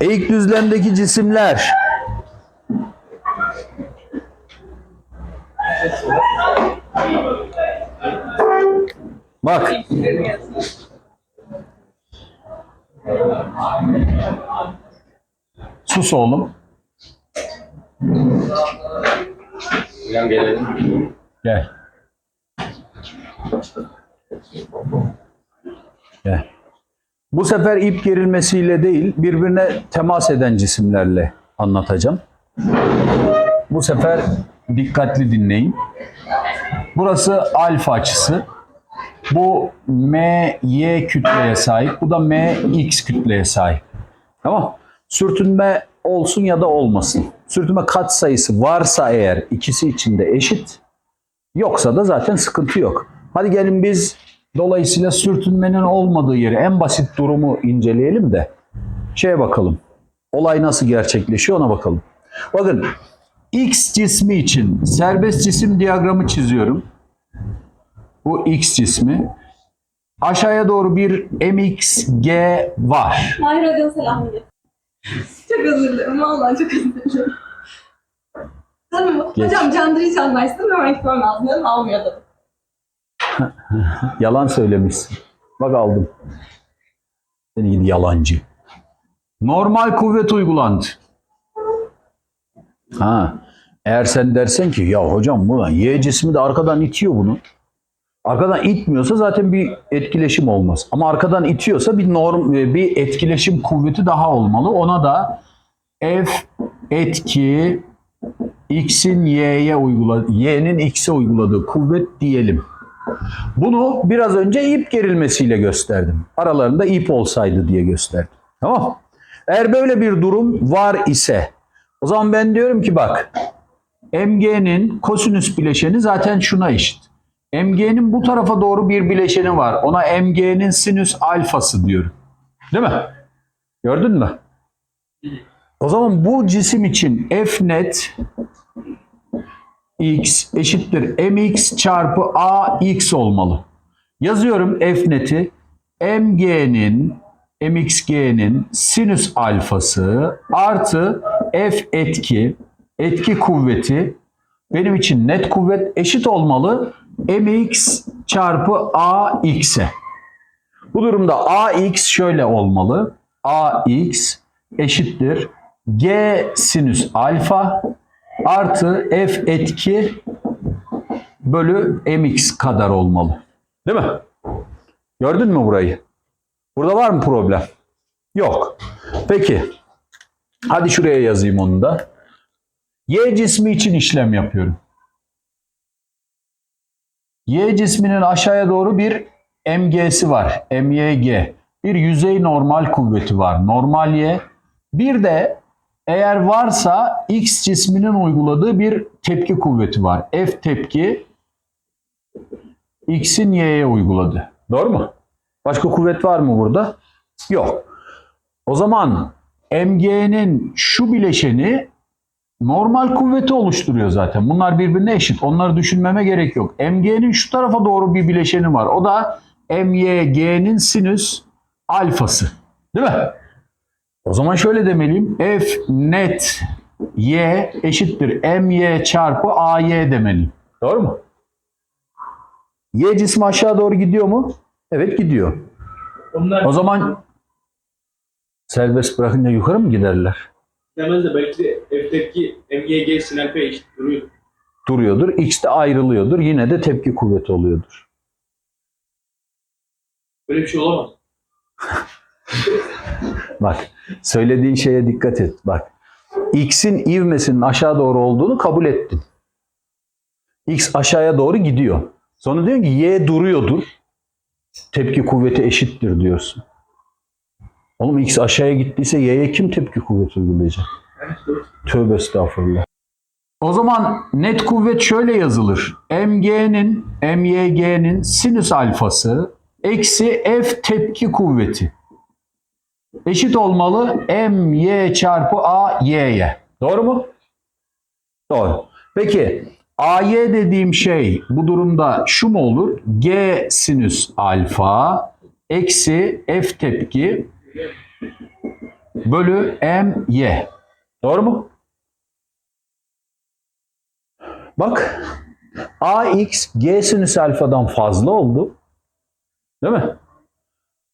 Eğik düzlemdeki cisimler. Bak. Sus oğlum. Hocam gelelim. Gel. Gel. Bu sefer ip gerilmesiyle değil, birbirine temas eden cisimlerle anlatacağım. Bu sefer dikkatli dinleyin. Burası alfa açısı. Bu MY kütleye sahip. Bu da MX kütleye sahip. Tamam. Sürtünme olsun ya da olmasın. Sürtünme kat sayısı varsa eğer ikisi içinde eşit. Yoksa da zaten sıkıntı yok. Hadi gelin biz dolayısıyla sürtünmenin olmadığı yeri en basit durumu inceleyelim de şeye bakalım. Olay nasıl gerçekleşiyor ona bakalım. Bakın X cismi için serbest cisim diyagramı çiziyorum. Bu X cismi. Aşağıya doğru bir MXG var. Mahir Hoca'ya selam verin. Çok özür dilerim. Vallahi çok özür dilerim. Tamam. Hocam Can hiç anlaştım. Hemen gitmem lazım. Almıyor dedim. Yalan söylemişsin. Bak aldım. Seni gidi yalancı. Normal kuvvet uygulandı. Ha. Eğer sen dersen ki ya hocam bu Y cismi de arkadan itiyor bunu. Arkadan itmiyorsa zaten bir etkileşim olmaz. Ama arkadan itiyorsa bir norm e, bir etkileşim kuvveti daha olmalı. Ona da F etki X'in Y'ye uyguladığı, Y'nin X'e uyguladığı kuvvet diyelim. Bunu biraz önce ip gerilmesiyle gösterdim. Aralarında ip olsaydı diye gösterdim. Tamam. Eğer böyle bir durum var ise o zaman ben diyorum ki bak MG'nin kosinüs bileşeni zaten şuna eşit. MG'nin bu tarafa doğru bir bileşeni var. Ona MG'nin sinüs alfası diyorum. Değil mi? Gördün mü? O zaman bu cisim için F net x eşittir mx çarpı ax olmalı. Yazıyorum f neti mg'nin mxg'nin sinüs alfası artı f etki etki kuvveti benim için net kuvvet eşit olmalı mx çarpı ax'e. Bu durumda ax şöyle olmalı. ax eşittir g sinüs alfa artı f etki bölü mx kadar olmalı. Değil mi? Gördün mü burayı? Burada var mı problem? Yok. Peki. Hadi şuraya yazayım onu da. Y cismi için işlem yapıyorum. Y cisminin aşağıya doğru bir MG'si var. MYG. Bir yüzey normal kuvveti var. Normal Y. Bir de eğer varsa X cisminin uyguladığı bir tepki kuvveti var. F tepki X'in Y'ye uyguladı. Doğru mu? Başka kuvvet var mı burada? Yok. O zaman MG'nin şu bileşeni normal kuvveti oluşturuyor zaten. Bunlar birbirine eşit. Onları düşünmeme gerek yok. MG'nin şu tarafa doğru bir bileşeni var. O da MYG'nin sinüs alfası. Değil mi? O zaman şöyle demeliyim. F net Y eşittir MY çarpı AY demeliyim. Doğru mu? Y cismi aşağı doğru gidiyor mu? Evet gidiyor. Onlar O zaman serbest bırakınca yukarı mı giderler? demez de belki de F'teki MGG sinalfe eşit duruyor. Duruyordur. X de ayrılıyordur. Yine de tepki kuvveti oluyordur. Böyle bir şey olamaz. Bak söylediğin şeye dikkat et. Bak X'in ivmesinin aşağı doğru olduğunu kabul ettin. X aşağıya doğru gidiyor. Sonra diyorsun ki Y duruyordur. Tepki kuvveti eşittir diyorsun. Oğlum X aşağıya gittiyse Y'ye kim tepki kuvveti uygulayacak? Tövbe estağfurullah. O zaman net kuvvet şöyle yazılır. MG'nin, MYG'nin sinüs alfası eksi F tepki kuvveti eşit olmalı my çarpı a y'ye. Doğru mu? Doğru. Peki ay dediğim şey bu durumda şu mu olur? G sinüs alfa eksi f tepki bölü my. Doğru mu? Bak ax g sinüs alfadan fazla oldu. Değil mi?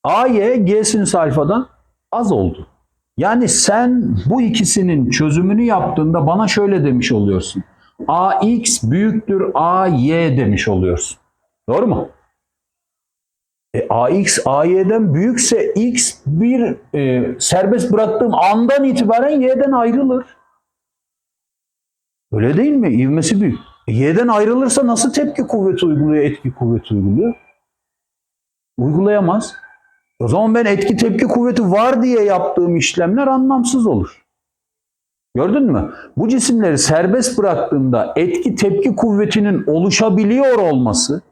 ay g sinüs alfadan az oldu. Yani sen bu ikisinin çözümünü yaptığında bana şöyle demiş oluyorsun. ax büyüktür ay demiş oluyorsun. Doğru mu? E, ax ay'den büyükse x bir e, serbest bıraktığım andan itibaren y'den ayrılır. Öyle değil mi? İvmesi büyük. E, y'den ayrılırsa nasıl tepki kuvveti uyguluyor, etki kuvveti uyguluyor? Uygulayamaz. O zaman ben etki tepki kuvveti var diye yaptığım işlemler anlamsız olur. Gördün mü? Bu cisimleri serbest bıraktığımda etki tepki kuvvetinin oluşabiliyor olması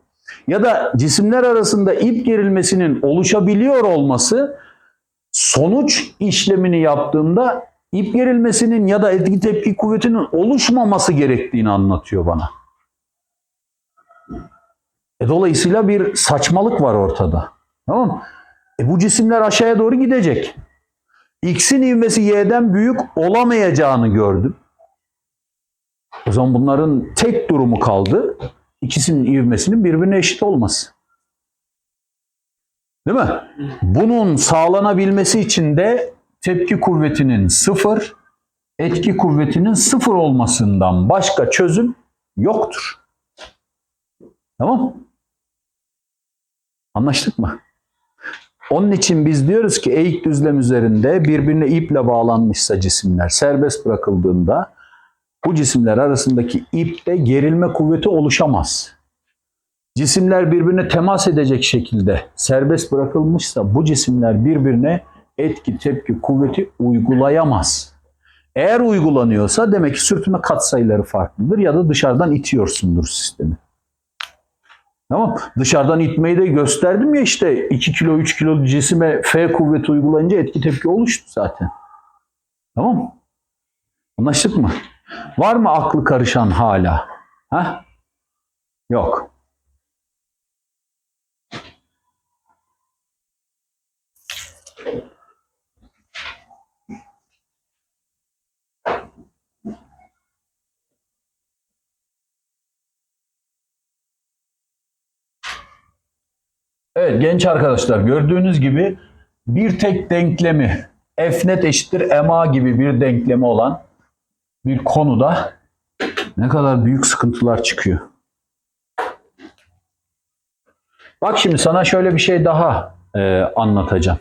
ya da cisimler arasında ip gerilmesinin oluşabiliyor olması sonuç işlemini yaptığımda ip gerilmesinin ya da etki tepki kuvvetinin oluşmaması gerektiğini anlatıyor bana. E dolayısıyla bir saçmalık var ortada. Tamam mı? E bu cisimler aşağıya doğru gidecek. X'in ivmesi Y'den büyük olamayacağını gördüm. O zaman bunların tek durumu kaldı. İkisinin ivmesinin birbirine eşit olması. Değil mi? Bunun sağlanabilmesi için de tepki kuvvetinin sıfır, etki kuvvetinin sıfır olmasından başka çözüm yoktur. Tamam? Anlaştık mı? Onun için biz diyoruz ki eğik düzlem üzerinde birbirine iple bağlanmışsa cisimler serbest bırakıldığında bu cisimler arasındaki ipte gerilme kuvveti oluşamaz. Cisimler birbirine temas edecek şekilde serbest bırakılmışsa bu cisimler birbirine etki tepki kuvveti uygulayamaz. Eğer uygulanıyorsa demek ki sürtünme katsayıları farklıdır ya da dışarıdan itiyorsundur sistemi. Tamam Dışarıdan itmeyi de gösterdim ya işte 2 kilo 3 kilo cisime F kuvveti uygulayınca etki tepki oluştu zaten. Tamam? Anlaştık mı? Var mı aklı karışan hala? Ha? Yok. Evet genç arkadaşlar gördüğünüz gibi bir tek denklemi f net eşittir ma gibi bir denklemi olan bir konuda ne kadar büyük sıkıntılar çıkıyor. Bak şimdi sana şöyle bir şey daha e, anlatacağım.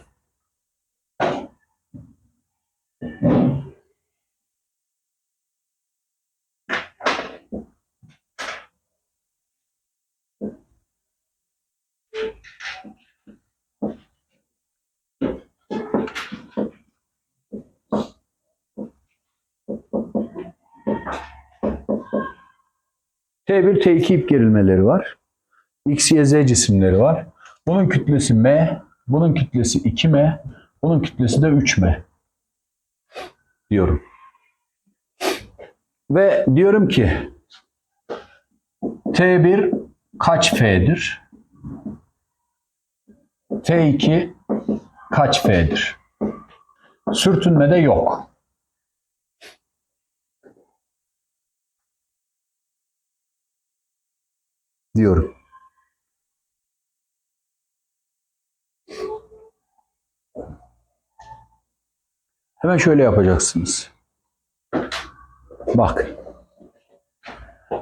T1, T2 ip gerilmeleri var. X, Y, Z cisimleri var. Bunun kütlesi M, bunun kütlesi 2M, bunun kütlesi de 3M diyorum. Ve diyorum ki T1 kaç F'dir? T2 kaç F'dir? Sürtünme de yok. Diyorum. Hemen şöyle yapacaksınız. Bak.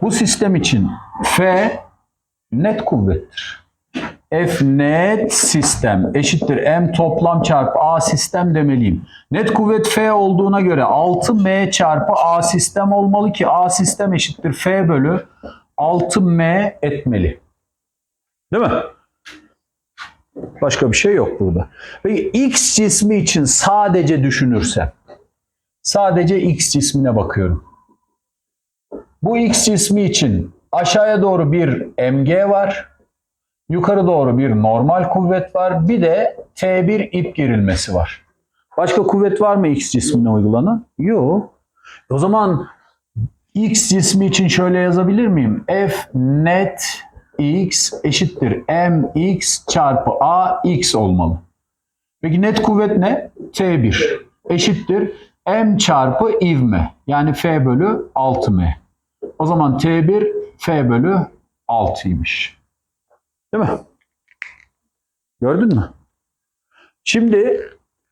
Bu sistem için F net kuvvettir. F net sistem eşittir M toplam çarpı A sistem demeliyim. Net kuvvet F olduğuna göre 6M çarpı A sistem olmalı ki A sistem eşittir F bölü 6M etmeli. Değil mi? Başka bir şey yok burada. Peki X cismi için sadece düşünürsem, sadece X cismine bakıyorum. Bu X cismi için aşağıya doğru bir mg var, yukarı doğru bir normal kuvvet var, bir de T1 ip gerilmesi var. Başka kuvvet var mı X cismine uygulanan? Yok. O zaman X cismi için şöyle yazabilir miyim? F net X eşittir mx çarpı a x olmalı. Peki net kuvvet ne? T1. eşittir m çarpı ivme. Yani f bölü 6m. O zaman T1 f bölü 6'ymış. Değil mi? Gördün mü? Şimdi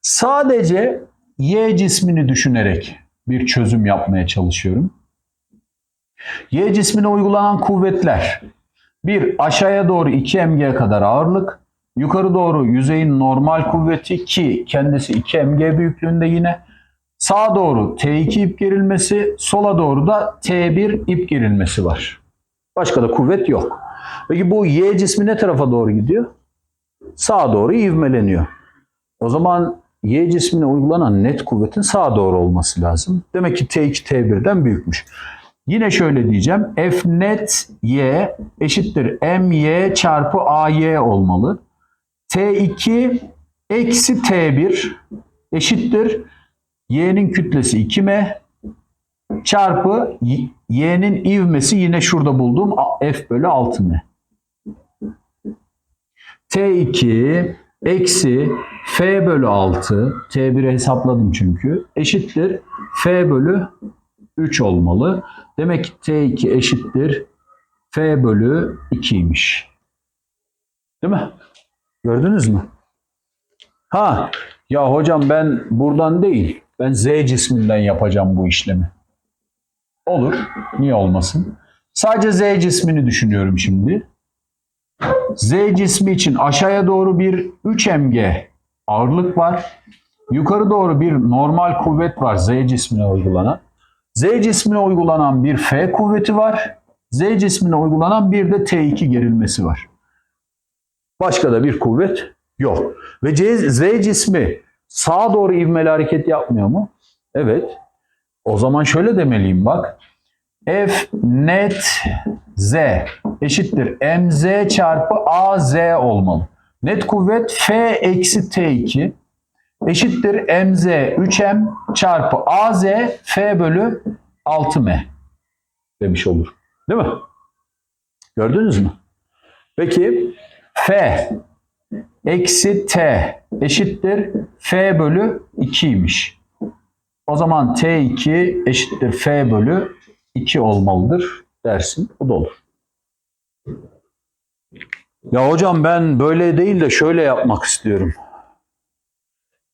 sadece y cismini düşünerek bir çözüm yapmaya çalışıyorum. Y cismine uygulanan kuvvetler bir aşağıya doğru 2 mg kadar ağırlık, yukarı doğru yüzeyin normal kuvveti ki kendisi 2 mg büyüklüğünde yine sağa doğru T2 ip gerilmesi, sola doğru da T1 ip gerilmesi var. Başka da kuvvet yok. Peki bu Y cismi ne tarafa doğru gidiyor? Sağa doğru ivmeleniyor. O zaman Y cismine uygulanan net kuvvetin sağa doğru olması lazım. Demek ki T2 T1'den büyükmüş. Yine şöyle diyeceğim. F net Y eşittir MY çarpı AY olmalı. T2 eksi T1 eşittir Y'nin kütlesi 2M çarpı Y'nin ivmesi yine şurada bulduğum F bölü 6M. T2 eksi F bölü 6 T1'i hesapladım çünkü eşittir F bölü 3 olmalı. Demek ki T2 eşittir F bölü 2'ymiş. Değil mi? Gördünüz mü? Ha ya hocam ben buradan değil ben Z cisminden yapacağım bu işlemi. Olur. Niye olmasın? Sadece Z cismini düşünüyorum şimdi. Z cismi için aşağıya doğru bir 3 mg ağırlık var. Yukarı doğru bir normal kuvvet var Z cismine uygulanan. Z cismine uygulanan bir F kuvveti var. Z cismine uygulanan bir de T2 gerilmesi var. Başka da bir kuvvet yok. Ve C- Z cismi sağa doğru ivmeli hareket yapmıyor mu? Evet. O zaman şöyle demeliyim bak. F net Z eşittir mz çarpı az olmalı. Net kuvvet F eksi T2 eşittir mz 3m çarpı az F bölü 6m demiş olur. Değil mi? Gördünüz mü? Peki F eksi T eşittir F bölü 2'ymiş. O zaman T2 eşittir F bölü 2 olmalıdır dersin. O da olur. Ya hocam ben böyle değil de şöyle yapmak istiyorum.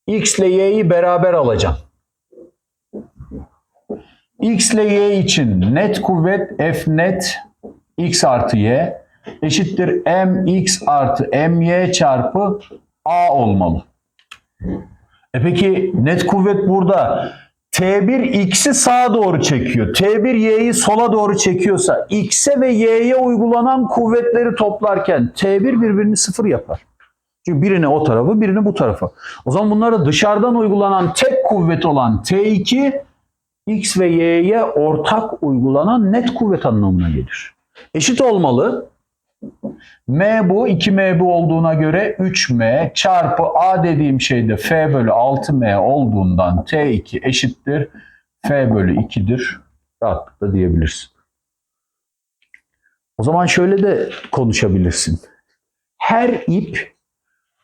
X ile Y'yi beraber alacağım. X ile Y için net kuvvet F net X artı Y eşittir mx artı my çarpı a olmalı. E peki net kuvvet burada T1 x'i sağa doğru çekiyor. T1 y'yi sola doğru çekiyorsa x'e ve y'ye uygulanan kuvvetleri toplarken T1 birbirini sıfır yapar. Çünkü birini o tarafa, birini bu tarafa. O zaman bunlara dışarıdan uygulanan tek kuvvet olan T2 x ve y'ye ortak uygulanan net kuvvet anlamına gelir. Eşit olmalı. M bu 2M bu olduğuna göre 3M çarpı A dediğim şey de F bölü 6M olduğundan T2 eşittir F bölü 2'dir. Rahatlıkla diyebilirsin. O zaman şöyle de konuşabilirsin. Her ip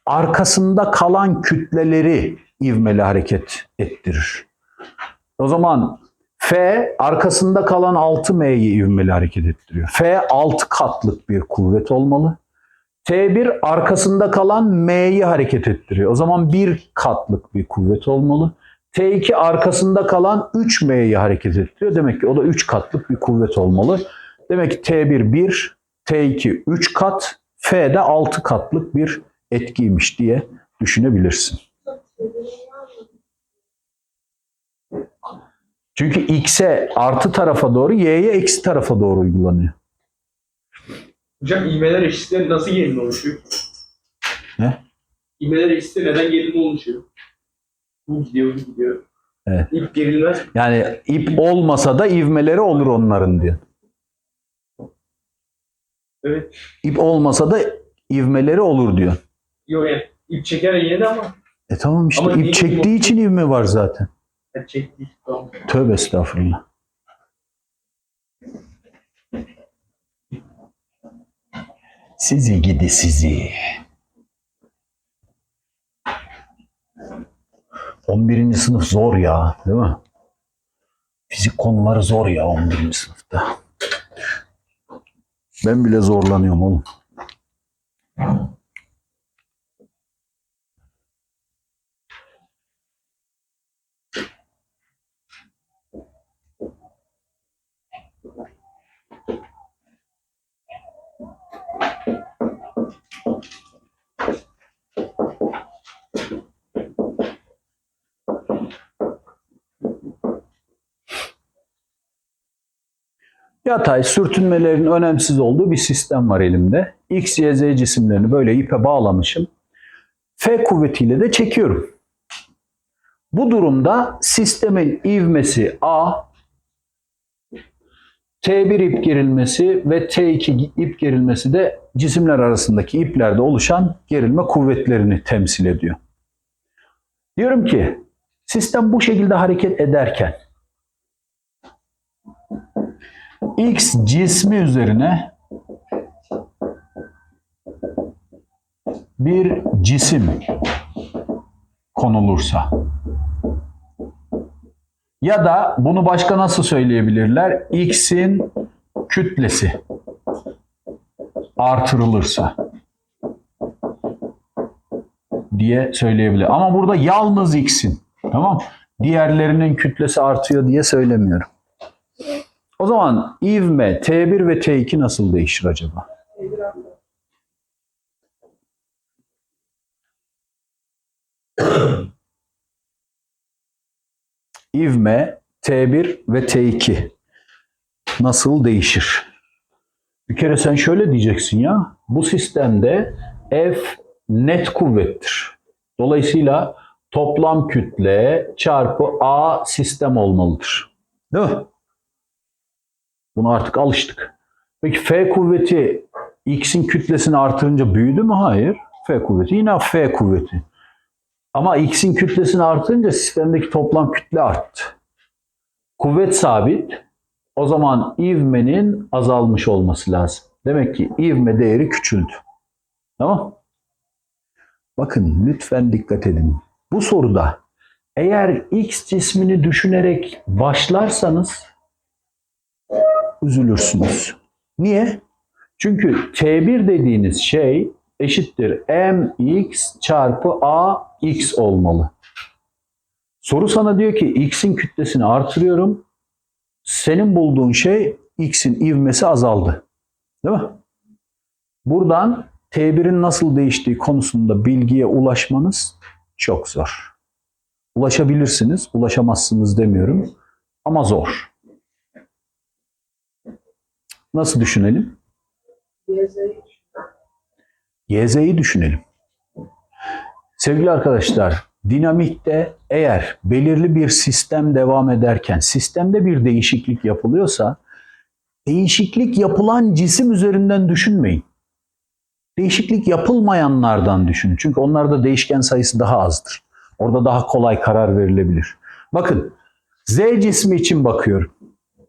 arkasında kalan kütleleri ivmeli hareket ettirir. O zaman F arkasında kalan 6M'yi ivmeli hareket ettiriyor. F 6 katlık bir kuvvet olmalı. T1 arkasında kalan M'yi hareket ettiriyor. O zaman bir katlık bir kuvvet olmalı. T2 arkasında kalan 3M'yi hareket ettiriyor. Demek ki o da 3 katlık bir kuvvet olmalı. Demek ki T1 1, T2 3 kat, F de 6 katlık bir etkiymiş diye düşünebilirsin. Çünkü X'e artı tarafa doğru, Y'ye eksi tarafa doğru uygulanıyor. Hocam ivmeler eşitse nasıl gerilim oluşuyor? Ne? İvmeler eşitse neden gerilim oluşuyor? Bu gidiyor, bu gidiyor. Evet. İp gerilmez. Yani ip olmasa da ivmeleri olur onların diyor. Evet. İp olmasa da ivmeleri olur diyor. Yok yani ip çeker yine de ama E tamam işte Ama ip değil- çektiği için ivme var zaten. yani çekti. Tamam. Tövbe estağfurullah. Sizi gidi sizi. 11. sınıf zor ya, değil mi? Fizik konuları zor ya 11. sınıfta. Ben bile zorlanıyorum oğlum. Yatay sürtünmelerin önemsiz olduğu bir sistem var elimde. X, Y, Z cisimlerini böyle ipe bağlamışım. F kuvvetiyle de çekiyorum. Bu durumda sistemin ivmesi A, T1 ip gerilmesi ve T2 ip gerilmesi de cisimler arasındaki iplerde oluşan gerilme kuvvetlerini temsil ediyor. Diyorum ki sistem bu şekilde hareket ederken X cismi üzerine bir cisim konulursa ya da bunu başka nasıl söyleyebilirler? X'in kütlesi artırılırsa diye söyleyebilir. Ama burada yalnız X'in tamam diğerlerinin kütlesi artıyor diye söylemiyorum. Zaman ivme T1 ve T2 nasıl değişir acaba? ivme T1 ve T2 nasıl değişir? Bir kere sen şöyle diyeceksin ya. Bu sistemde F net kuvvettir. Dolayısıyla toplam kütle çarpı A sistem olmalıdır. Değil mi? Buna artık alıştık. Peki F kuvveti X'in kütlesini artırınca büyüdü mü? Hayır. F kuvveti yine F kuvveti. Ama X'in kütlesini artırınca sistemdeki toplam kütle arttı. Kuvvet sabit. O zaman ivmenin azalmış olması lazım. Demek ki ivme değeri küçüldü. Tamam? Bakın lütfen dikkat edin. Bu soruda eğer X cismini düşünerek başlarsanız üzülürsünüz. Niye? Çünkü T1 dediğiniz şey eşittir mx çarpı ax olmalı. Soru sana diyor ki x'in kütlesini artırıyorum. Senin bulduğun şey x'in ivmesi azaldı. Değil mi? Buradan T1'in nasıl değiştiği konusunda bilgiye ulaşmanız çok zor. Ulaşabilirsiniz, ulaşamazsınız demiyorum ama zor. Nasıl düşünelim? YZ'yi düşünelim. Sevgili arkadaşlar, dinamikte eğer belirli bir sistem devam ederken sistemde bir değişiklik yapılıyorsa değişiklik yapılan cisim üzerinden düşünmeyin. Değişiklik yapılmayanlardan düşünün. Çünkü onlarda değişken sayısı daha azdır. Orada daha kolay karar verilebilir. Bakın Z cismi için bakıyorum.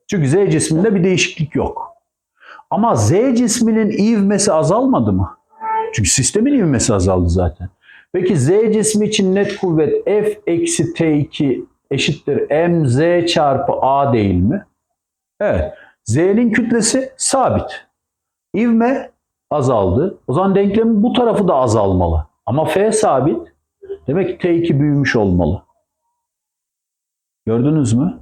Çünkü Z cisminde bir değişiklik yok. Ama Z cisminin ivmesi azalmadı mı? Çünkü sistemin ivmesi azaldı zaten. Peki Z cismi için net kuvvet F eksi T2 eşittir mz çarpı A değil mi? Evet. Z'nin kütlesi sabit. İvme azaldı. O zaman denklemin bu tarafı da azalmalı. Ama F sabit. Demek ki T2 büyümüş olmalı. Gördünüz mü?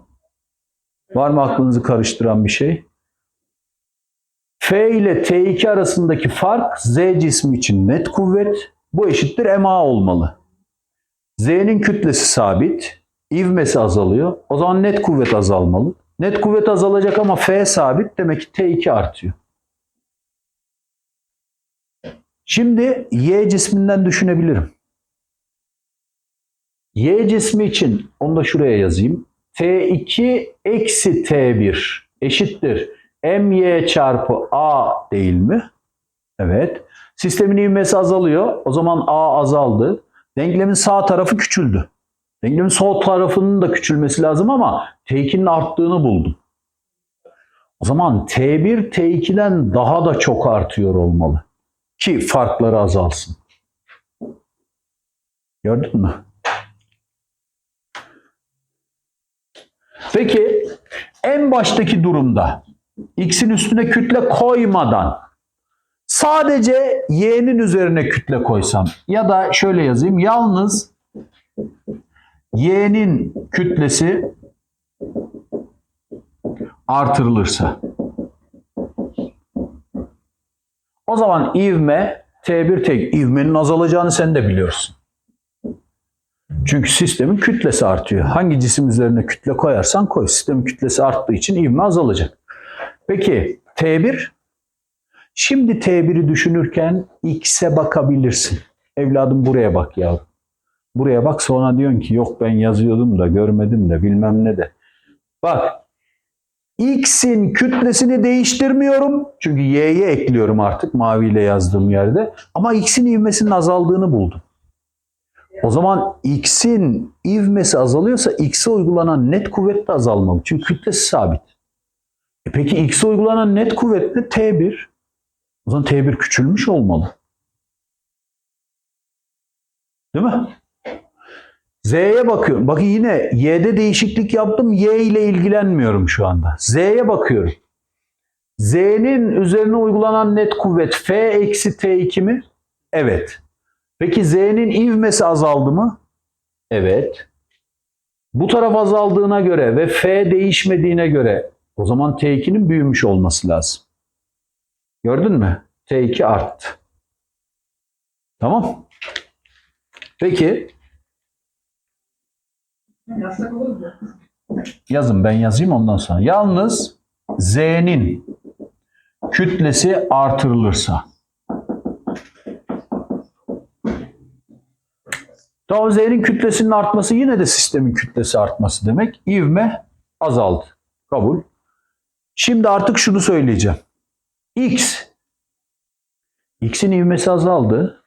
Var mı aklınızı karıştıran bir şey? F ile T2 arasındaki fark Z cismi için net kuvvet. Bu eşittir MA olmalı. Z'nin kütlesi sabit. ivmesi azalıyor. O zaman net kuvvet azalmalı. Net kuvvet azalacak ama F sabit. Demek ki T2 artıyor. Şimdi Y cisminden düşünebilirim. Y cismi için onu da şuraya yazayım. T2 eksi T1 eşittir my çarpı a değil mi? Evet. Sistemin ivmesi azalıyor. O zaman a azaldı. Denklemin sağ tarafı küçüldü. Denklemin sol tarafının da küçülmesi lazım ama T2'nin arttığını buldum. O zaman T1 T2'den daha da çok artıyor olmalı. Ki farkları azalsın. Gördün mü? Peki en baştaki durumda x'in üstüne kütle koymadan sadece y'nin üzerine kütle koysam ya da şöyle yazayım yalnız y'nin kütlesi artırılırsa o zaman ivme T1 tek ivmenin azalacağını sen de biliyorsun. Çünkü sistemin kütlesi artıyor. Hangi cisim üzerine kütle koyarsan koy. Sistemin kütlesi arttığı için ivme azalacak. Peki T1? Şimdi T1'i düşünürken X'e bakabilirsin. Evladım buraya bak ya. Buraya bak sonra diyorsun ki yok ben yazıyordum da görmedim de bilmem ne de. Bak X'in kütlesini değiştirmiyorum. Çünkü Y'ye ekliyorum artık maviyle yazdığım yerde. Ama X'in ivmesinin azaldığını buldum. O zaman X'in ivmesi azalıyorsa X'e uygulanan net kuvvet de azalmalı. Çünkü kütlesi sabit. E peki X'e uygulanan net kuvvet ne? T1. O zaman T1 küçülmüş olmalı. Değil mi? Z'ye bakıyorum. Bakın yine Y'de değişiklik yaptım. Y ile ilgilenmiyorum şu anda. Z'ye bakıyorum. Z'nin üzerine uygulanan net kuvvet F eksi T2 mi? Evet. Peki Z'nin ivmesi azaldı mı? Evet. Bu taraf azaldığına göre ve F değişmediğine göre o zaman T2'nin büyümüş olması lazım. Gördün mü? T2 arttı. Tamam. Peki yazın ben yazayım ondan sonra. Yalnız Z'nin kütlesi artırılırsa. Tamam Z'nin kütlesinin artması yine de sistemin kütlesi artması demek. İvme azaldı. Kabul. Şimdi artık şunu söyleyeceğim. X. X'in ivmesi azaldı.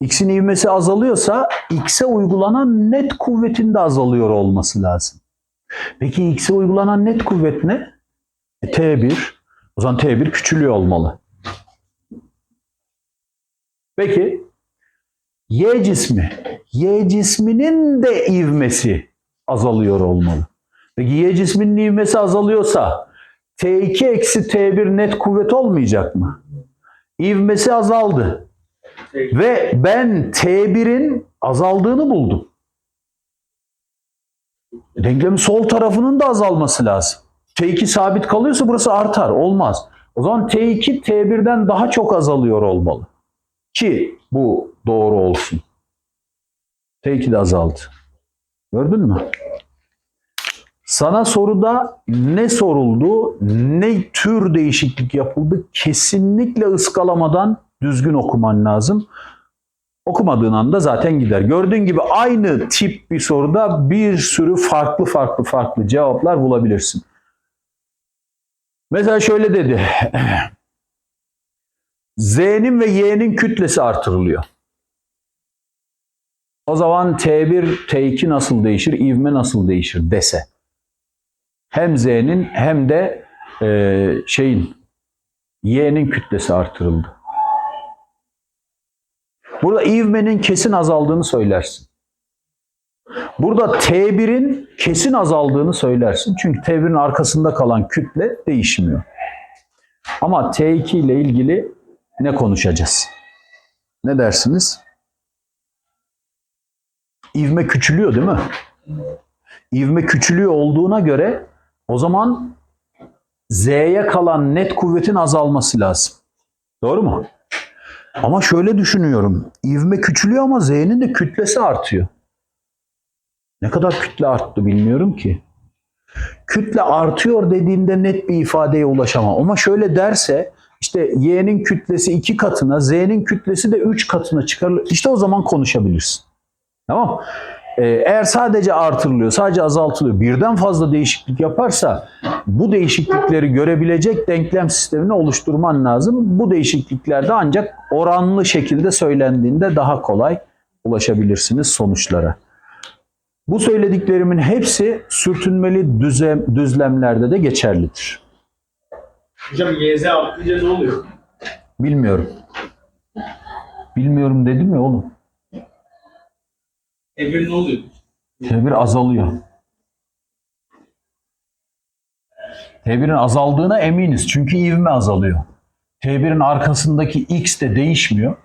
X'in ivmesi azalıyorsa X'e uygulanan net kuvvetin de azalıyor olması lazım. Peki X'e uygulanan net kuvvet ne? E, T1. O zaman T1 küçülüyor olmalı. Peki Y cismi. Y cisminin de ivmesi azalıyor olmalı. Peki Y cisminin ivmesi azalıyorsa T2 eksi T1 net kuvvet olmayacak mı? İvmesi azaldı. Ve ben T1'in azaldığını buldum. Denklemin sol tarafının da azalması lazım. T2 sabit kalıyorsa burası artar. Olmaz. O zaman T2 T1'den daha çok azalıyor olmalı. Ki bu doğru olsun. T2 de azaldı. Gördün mü? Sana soruda ne soruldu, ne tür değişiklik yapıldı kesinlikle ıskalamadan düzgün okuman lazım. Okumadığın anda zaten gider. Gördüğün gibi aynı tip bir soruda bir sürü farklı farklı farklı cevaplar bulabilirsin. Mesela şöyle dedi. Z'nin ve Y'nin kütlesi artırılıyor. O zaman T1, T2 nasıl değişir, ivme nasıl değişir dese. Hem Z'nin hem de e, şeyin Y'nin kütlesi artırıldı. Burada ivmenin kesin azaldığını söylersin. Burada T1'in kesin azaldığını söylersin. Çünkü T1'in arkasında kalan kütle değişmiyor. Ama T2 ile ilgili ne konuşacağız? Ne dersiniz? İvme küçülüyor değil mi? İvme küçülüyor olduğuna göre o zaman Z'ye kalan net kuvvetin azalması lazım. Doğru mu? Ama şöyle düşünüyorum. İvme küçülüyor ama Z'nin de kütlesi artıyor. Ne kadar kütle arttı bilmiyorum ki. Kütle artıyor dediğinde net bir ifadeye ulaşamam. Ama şöyle derse işte Y'nin kütlesi iki katına, Z'nin kütlesi de üç katına çıkarılır. İşte o zaman konuşabilirsin. Tamam Eğer sadece artırılıyor, sadece azaltılıyor, birden fazla değişiklik yaparsa bu değişiklikleri görebilecek denklem sistemini oluşturman lazım. Bu değişiklikler de ancak oranlı şekilde söylendiğinde daha kolay ulaşabilirsiniz sonuçlara. Bu söylediklerimin hepsi sürtünmeli düzem, düzlemlerde de geçerlidir. Hocam YZ artınca ne oluyor? Bilmiyorum. Bilmiyorum dedim ya oğlum. Evrim ne oluyor? T1 azalıyor. T1'in azaldığına eminiz. Çünkü ivme azalıyor. T1'in arkasındaki X de değişmiyor.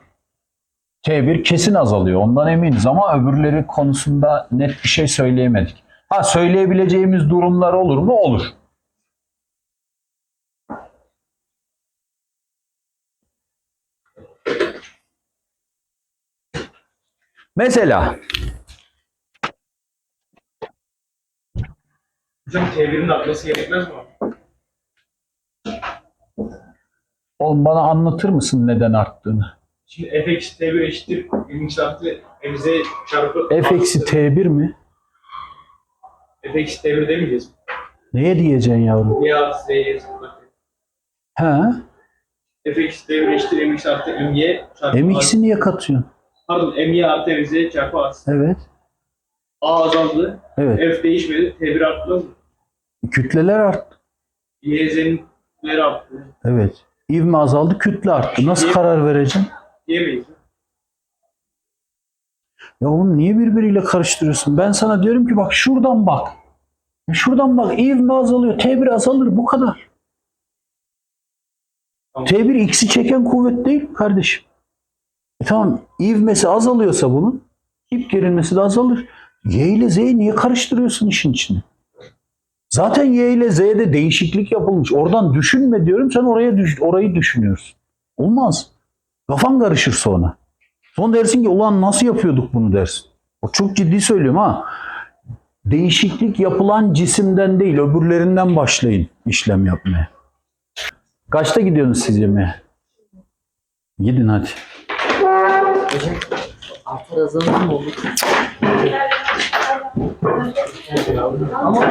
T1 kesin azalıyor. Ondan eminiz ama öbürleri konusunda net bir şey söyleyemedik. Ha söyleyebileceğimiz durumlar olur mu? Olur. Mesela Hocam T1'in artması gerekmez mi? oğlum bana anlatır mısın neden arttığını? Şimdi f eksi T1 eşittir. Birinci artı mz çarpı F eksi T1 mi? f eksi T1 demeyeceğiz. Neye diyeceksin yavrum? Y artı Z'ye He? f eksi T1 eşittir mx artı my çarpı MX'i niye katıyorsun? Pardon my artı mz çarpı a. Evet. A azaldı. Evet. F değişmedi. T1 artmaz mı? Kütleler arttı. Y z'ninleri arttı. Evet. İvme azaldı, kütle arttı. Nasıl karar vereceksin? Diyemeyiz. Ya oğlum niye birbiriyle karıştırıyorsun? Ben sana diyorum ki bak şuradan bak. Ya Şuradan bak ivme azalıyor. T1 azalır bu kadar. Tamam. T1 x'i çeken kuvvet değil kardeşim. E tamam ivmesi azalıyorsa bunun ip gerilmesi de azalır. Y ile Z'yi niye karıştırıyorsun işin içine? Zaten Y ile Z'de değişiklik yapılmış. Oradan düşünme diyorum sen oraya düş orayı düşünüyorsun. Olmaz. Kafan karışır sonra. Sonra dersin ki ulan nasıl yapıyorduk bunu dersin. O çok ciddi söylüyorum ha. Değişiklik yapılan cisimden değil öbürlerinden başlayın işlem yapmaya. Kaçta gidiyorsunuz siz yemeğe? Gidin hadi. Hocam? Ama